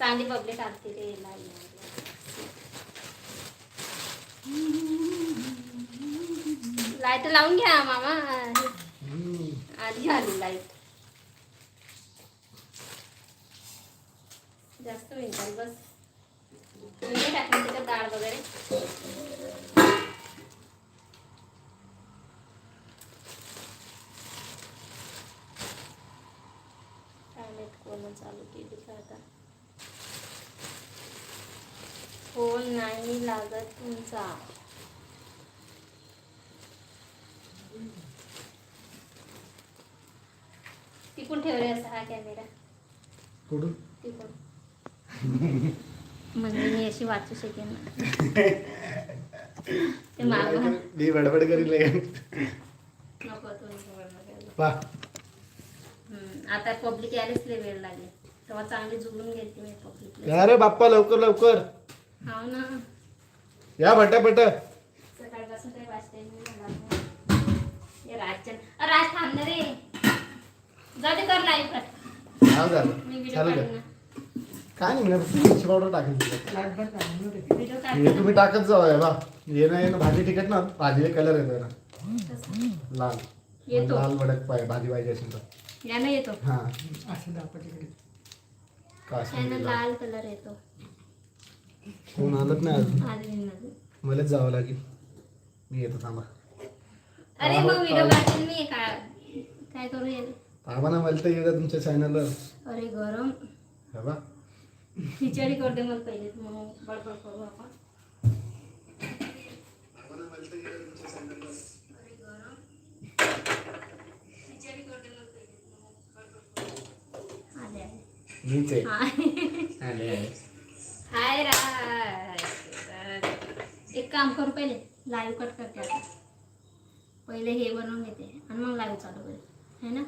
चांगली पब्लिक आलती रे लाईट लावून घ्या मामा. आधी आली लाईट. जास्त मिनिटात बस. टाकली त्याच्यात डाळ वगैरे? चालू केली का आता. फोन नाही लागत तुमचा. तिकून ठेवले असा हा कॅमेरा. कुठून? तिकून म्हणजे मी अशी वाचू शकेन ते माग. मी बडबड करील नको बडबड आता पब्लिक यायलाच लय वेळ लागले. तेव्हा चांगली जुळून गेली मी पब्लिकला या रे बाप्पा लवकर लवकर. ना या भटाभट सकाळपासून काही वाचता नाही मला. पण. राजचंद अ, राज थांब ना रे. जाऊ दे कर लाईव्ह कर हा झालं मी व्हिडिओ चालू काढून का ना काय नाही म्हणलं, फक्त मिरची पावडर टाकेल तिच्यात. व्हिडिओ हे काढ. तुम्ही टाकत जावा हे बा ये ना ये ना भाजी तिखट ना. भाजीला कलर येतो ना. लाल. येतो. लाल भडक पाहिजे भाजी पाहिजे असेल तर. यानं येतो. हा. असं दाखवा तिकडे. का लाल. कलर येतो. कोण आलत नाही अजून. मलाच जावं लागेल. मी येतो थांबा. अरे मग व्हिडिओ मी काय काय करू थांबा ना मला तर येऊ तुमच्या चॅनलवर अरे गरम. हे बा. खिचडी करते मग पहिले मग बडबड करू आपण. आले, आले. मीच आहे. हाय. आले आहे. हाय राज. एक काम करू पहिले लाईव्ह कट करते आता. पहिले हे बनवून घेते आणि मग लाईव्ह चालू करेल है ना?